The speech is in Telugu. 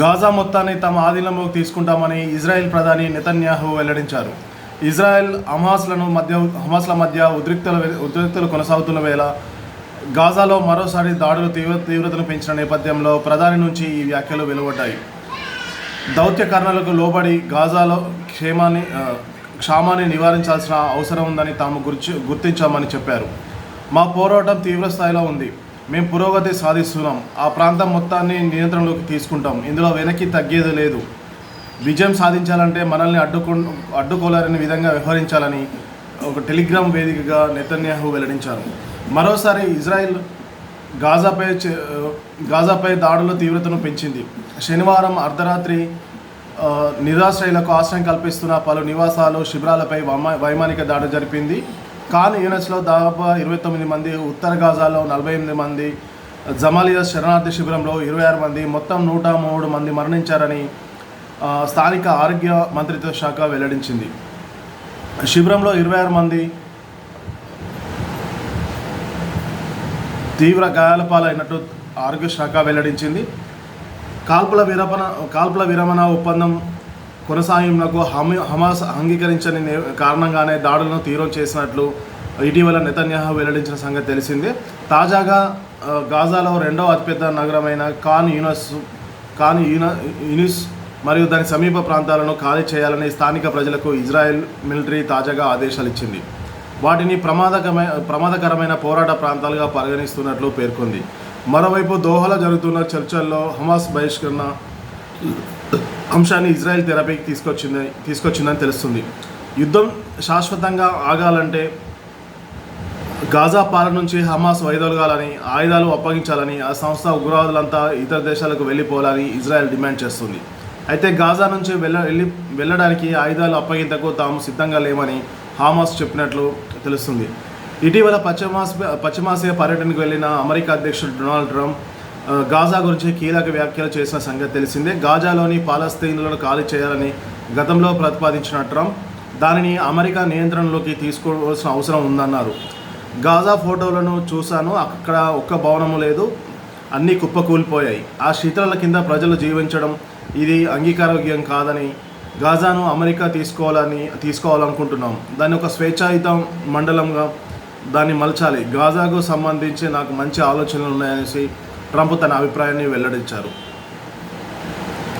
గాజా మొత్తాన్ని తమ ఆధీనంలోకి తీసుకుంటామని ఇజ్రాయెల్ ప్రధాని నెతన్యాహు వెల్లడించారు. ఇజ్రాయెల్ హమాస్లను మధ్య హమాస్ల మధ్య ఉద్రిక్తల ఉద్రిక్తలు కొనసాగుతున్న వేళ గాజాలో మరోసారి దాడులు తీవ్ర తీవ్రతను పెంచిన నేపథ్యంలో ప్రధాని నుంచి ఈ వ్యాఖ్యలు వెలువడ్డాయి. దౌత్య కారణాలకు లోబడి గాజాలో క్షేమాన్ని క్షామాన్ని నివారించాల్సిన అవసరం ఉందని తాము గుర్చి గుర్తించామని చెప్పారు. మా పోరాటం తీవ్ర స్థాయిలో ఉంది. మేము పురోగతి సాధిస్తున్నాం. ఆ ప్రాంతం మొత్తాన్ని నియంత్రణలోకి తీసుకుంటాం. ఇందులో వెనక్కి తగ్గేది లేదు. విజయం సాధించాలంటే మనల్ని అడ్డుకో అడ్డుకోలేని విధంగా వ్యవహరించాలని ఒక టెలిగ్రామ్ వేదికగా నెతన్యాహు వెల్లడించారు. మరోసారి ఇజ్రాయెల్ గాజాపై చే- గాజాపై దాడుల తీవ్రతను పెంచింది. శనివారం అర్ధరాత్రి నిరాశ్రయులకు ఆశ్రయం కల్పిస్తున్న పలు నివాసాలు శిబిరాలపై వైమా- వైమానిక దాడి జరిపింది. ఖాన్ యూనిట్స్లో దాదాపు ఇరవై తొమ్మిది మంది ఉత్తర గాజాలో నలభై ఎనిమిది మంది జమాలియా శరణార్థి శిబిరంలో ఇరవై ఆరు మంది మొత్తం నూట మూడు మంది మరణించారని స్థానిక ఆరోగ్య మంత్రిత్వ శాఖ వెల్లడించింది. శిబిరంలో ఇరవై ఆరు మంది తీవ్ర గాయాల పాలైనట్టు ఆరోగ్య శాఖ వెల్లడించింది. కాల్పుల విరమణ కాల్పుల విరమణ ఒప్పందం కొనసాగింపునకు హమి హమాస్ అంగీకరించని కారణంగానే దాడులను తీరం చేసినట్లు ఇటీవల నెతన్యాహు వెల్లడించిన సంగతి తెలిసిందే. తాజాగా గాజాలో రెండవ అతిపెద్ద నగరమైన ఖాన్ యూనస్ ఖాన్ యూన యూనిస్ మరియు దాని సమీప ప్రాంతాలను ఖాళీ చేయాలని స్థానిక ప్రజలకు ఇజ్రాయెల్ మిలిటరీ తాజాగా ఆదేశాలు ఇచ్చింది. వాటిని ప్రమాదకమైన ప్రమాదకరమైన పోరాట ప్రాంతాలుగా పరిగణిస్తున్నట్లు పేర్కొంది. మరోవైపు దోహలో జరుగుతున్న చర్చల్లో హమాస్ బహిష్కరణ అంశాన్ని ఇజ్రాయెల్ తెరపైకి తీసుకొచ్చింది తీసుకొచ్చిందని తెలుస్తుంది. యుద్ధం శాశ్వతంగా ఆగాలంటే గాజా పాలన నుంచి హమాస్ వైదొలగాలని ఆయుధాలు అప్పగించాలని ఆ సంస్థ ఉగ్రవాదులంతా ఇతర దేశాలకు వెళ్ళిపోవాలని ఇజ్రాయెల్ డిమాండ్ చేస్తుంది. అయితే గాజా నుంచి వెళ్ళ వెళ్ళి వెళ్ళడానికి ఆయుధాలు అప్పగింతకు తాము సిద్ధంగా లేమని హామాస్ చెప్పినట్లు తెలుస్తుంది. ఇటీవల పశ్చిమాస్ పశ్చిమాసియా పర్యటనకు వెళ్ళిన అమెరికా అధ్యక్షుడు డొనాల్డ్ ట్రంప్ గాజా గురించి కీలక వ్యాఖ్యలు చేసిన సంగతి తెలిసిందే. గాజాలోని పాలస్తీన్లను ఖాళీ చేయాలని గతంలో ప్రతిపాదించిన ట్రంప్ దానిని అమెరికా నియంత్రణలోకి తీసుకోవాల్సిన అవసరం ఉందన్నారు. గాజా ఫోటోలను చూశాను. అక్కడ ఒక్క భవనము లేదు. అన్నీ కుప్పకూలిపోయాయి. ఆ శీతల కింద ప్రజలు జీవించడం ఇది అంగీకారోగ్యం కాదని గాజాను అమెరికా తీసుకోవాలని తీసుకోవాలనుకుంటున్నాం. దాన్ని ఒక స్వేచ్ఛాయుత మండలంగా దాన్ని మలచాలి. గాజాకు సంబంధించి నాకు మంచి ఆలోచనలు ఉన్నాయనేసి ట్రంప్ తన అభిప్రాయాన్ని వెల్లడించారు.